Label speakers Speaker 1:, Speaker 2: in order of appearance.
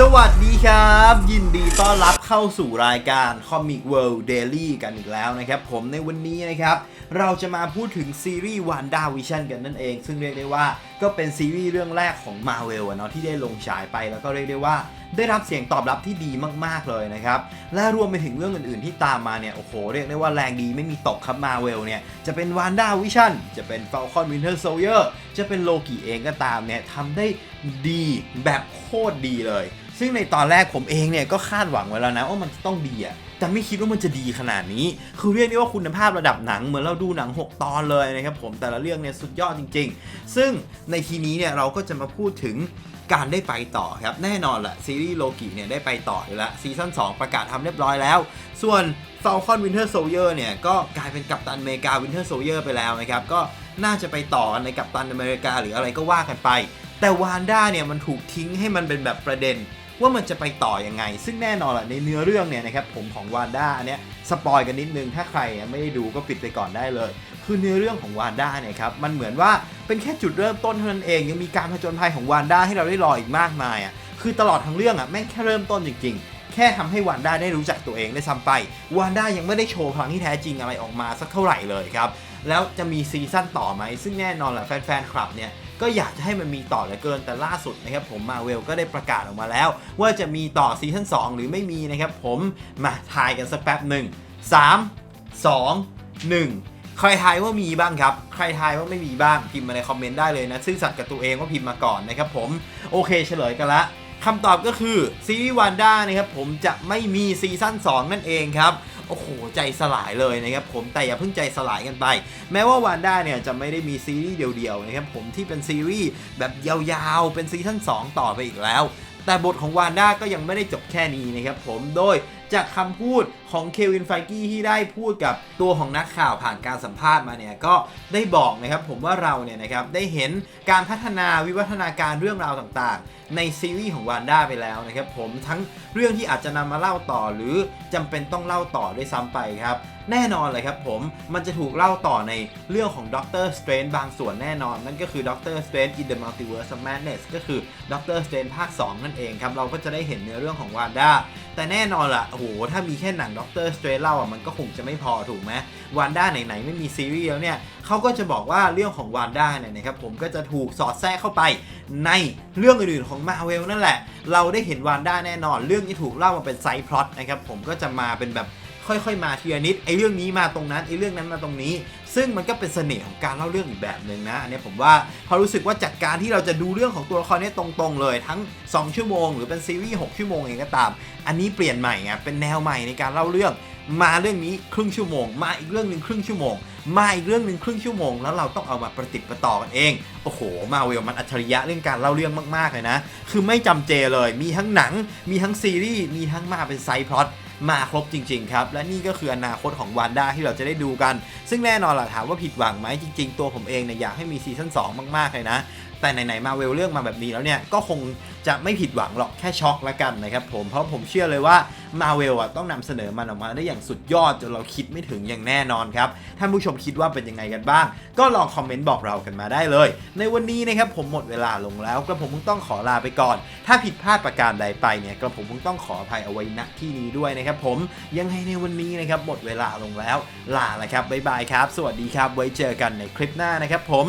Speaker 1: สวัสดีครับ ยินดีต้อนรับเข้าสู่รายการ Comic World Daily กันอีกแล้วนะครับ ผมในวันนี้นะครับ เราจะมาพูดถึงซีรีส์ Wanda Vision กันนั่นเอง ซึ่งเรียกได้ว่าก็เป็นซีรีส์เรื่องแรกของ Marvel เนาะที่ได้ลงฉายไปแล้วก็เรียกได้ว่า ได้รับเสียงตอบรับที่ดีมาก ๆ เลยนะครับ และรวมไปถึงเรื่องอื่น ๆ ที่ตามมาเนี่ย โอ้โห เรียกได้ว่าแรงดีไม่มีตกครับ Marvel เนี่ย จะเป็น Wanda Vision จะเป็นฟ Falcon Winter Soldier จะเป็นโลกิเองก็ตามเนี่ยทำได้ดีแบบโคตรดีเลย ซึ่งในตอนแรกผมเองเนี่ยก็คาดหวังไว้แล้วนะว่ามันจะต้องดีอะแต่ไม่คิดว่ามันจะดีขนาดนี้ คือเรียกได้ว่าคุณภาพระดับหนังเหมือนเราดูหนัง 6 ตอนเลยนะครับผมแต่ละเรื่องเนี่ยสุดยอดจริง ๆ ซึ่งในทีนี้เนี่ยเราก็จะมาพูดถึงการได้ไปต่อครับ แน่นอนแหละซีรีส์โลกิเนี่ยได้ไปต่ออยู่แล้วซีซั่น2 ประกาศทำเรียบร้อยแล้ว ส่วน Falcon Winter Soldier เนี่ยก็กลายเป็นกัปตันอเมริกา Winter Soldier ไปแล้วนะครับ ก็น่าจะไปต่อในกัปตันอเมริกาหรืออะไรก็ว่ากันไป แต่วานด้าเนี่ยมันถูกทิ้งให้มันเป็นแบบประเด็น ว่ามันจะไปต่อยังไง ซึ่งแน่นอนแหละในเนื้อเรื่องเนี่ยนะครับผมของวานด้าอันเนี้ยสปอยกันนิดนึง ถ้าใครไม่ได้ดูก็ปิดไปก่อนได้เลย คือเนื้อเรื่องของวานด้าเนี่ยครับมันเหมือนว่าเป็นแค่จุดเริ่มต้นเท่านั้นเอง ยังมีการผจญภัยของวานด้าให้เราได้รออีกมากมายอะคือตลอดทั้งเรื่องอะแม่งแค่เริ่มต้นจริง ๆแค่ทำให้วานด้าได้รู้จักตัวเองได้ซ้ำไปวานด้ายังไม่ได้โชว์พลังที่แท้จริงอะไรออกมาสักเท่าไหร่เลยครับ แล้วจะมีซีซั่นต่อไหม ซึ่งแน่นอนแหละแฟนๆคลับเนี่ย ก็อยากจะให้มันมีต่อเหลือเกินแต่ล่าสุดนะครับผมมาเวลก็ได้ประกาศออกมาแล้ว ว่าจะมีต่อซีซั่น2หรือไม่มีนะครับผมมาทายกันสักแป๊บหนึ่ง3 2 1ใครทายว่ามีบ้างครับ ใครทายว่าไม่มีบ้างพิมพ์มาในคอมเมนต์ได้เลยนะ ซื่อสัตย์กับตัวเองว่าพิมพ์มาก่อนนะครับผม โอเคเฉลยกันละ คำตอบก็คือซีรีส์วันด้านะครับผมจะไม่มีซีซั่น2 นั่นเองครับโอ้โห ใจสลายเลยนะครับผมแต่อย่าเพิ่งใจสลายกันไป แม้ว่าวานด้าเนี่ยจะไม่ได้มีซีรีส์เดียวๆนะครับผมที่เป็นซีรีส์แบบยาวๆ เป็นซีซั่น2 ต่อไปอีกแล้ว แต่บทของวานด้าก็ยังไม่ได้จบแค่นี้นะครับผมโดยจากคำพูดของเควินไฟกี้ที่ได้พูดกับตัวของนักข่าวผ่านการสัมภาษณ์มาเนี่ยก็ได้บอกนะครับผมว่าเราเนี่ยนะครับได้เห็นการพัฒนาวิวัฒนาการเรื่องราวต่างๆ ในซีรีส์ของวานด้าไปแล้วนะครับผมทั้งเรื่องที่อาจจะนำมาเล่าต่อ หรือจำเป็นต้องเล่าต่อด้วยซ้ำไปครับแน่นอนเลยครับผมมันจะถูกเล่าต่อในเรื่องของด็อกเตอร์สเตรนบางส่วนแน่นอน นั่นก็คือด็อกเตอร์สเตรน in the multiverse of madness ก็คือด็อกเตอร์สเตรนภาค 2 นั่นเองครับ เราก็จะได้เห็นเนื้อเรื่องของวานด้าแต่แน่นอนละโหถ้ามีแค่หนังด็อกเตอร์สเตรเล่าอะมันก็คงจะไม่พอถูกไหมวานด้าไหนๆไม่มีซีรีส์แล้วเนี่ยเขาก็จะบอกว่าเรื่องของวานด้าเนี่ยนะครับผมก็จะถูกสอดแทรกเข้าไปในเรื่องอื่นๆของมาเวลนั่นแหละ เราได้เห็นวานด้าแน่นอน เรื่องที่ถูกเล่ามาเป็นไซด์พล็อตนะครับผมก็จะมาเป็นแบบค่อยๆ มาทีละนิดไอ้เรื่องนี้มาตรงนั้นไอ้เรื่องนั้นมาตรงนี้ ซึ่งมันก็เป็นเสน่ห์ของการเล่าเรื่องอีกแบบหนึ่งนะ อันนี้ผมว่าพอรู้สึกว่าจากการที่เราจะดูเรื่องของตัวละครนี้ตรงๆ เลย ทั้ง 2 ชั่วโมง หรือเป็นซีรีส์6ชั่วโมงเองก็ตาม อันนี้เปลี่ยนใหม่ไงเป็นแนวใหม่ในการเล่าเรื่อง มาเรื่องนี้ครึ่งชั่วโมง มาอีกเรื่องหนึ่งครึ่งชั่วโมง มาอีกเรื่องหนึ่งครึ่งชั่วโมง แล้วเราต้องเอามาประติดประต่อกันเองโอ้โหมาเวลมันอัจฉริยะเรื่องการเล่าเรื่องมากๆเลยนะ คือไม่จำเจเลยมีทั้งหนัง มีทั้งซีรีส์มีทั้งมาเป็นไซพล็อต มาครบจริงๆครับและนี่ก็คืออนาคตของวานด้าที่เราจะได้ดูกัน ซึ่งแน่นอนล่ะถามว่าผิดหวังไหมจริง ๆ ตัวผมเองเนี่ยอยากให้มีซีซั่น2มากๆเลยนะ แต่ไหนๆมาเวลเรื่องมาแบบนี้แล้วเนี่ยก็คงจะไม่ผิดหวังหรอกแค่ช็อกละกันนะครับผมเพราะผมเชื่อเลยว่ามาเวลอะต้องนำเสนอมันออกมาได้อย่างสุดยอดจนเราคิดไม่ถึงอย่างแน่นอนครับท่านผู้ชมคิดว่าเป็นยังไงกันบ้าง ก็ลองคอมเมนต์บอกเรากันมาได้เลย ในวันนี้นะครับผมหมดเวลาลงแล้วกระผมคงต้องขอลาไปก่อน ถ้าผิดพลาดประการใดไปเนี่ยกระผมคงต้องขออภัยเอาไว้ณที่นี้ด้วยนะครับผมยังไงในวันนี้นะครับหมดเวลาลงแล้วลาแล้วครับบ๊ายบายครับ สวัสดีครับไว้เจอกันในคลิปหน้านะครับผม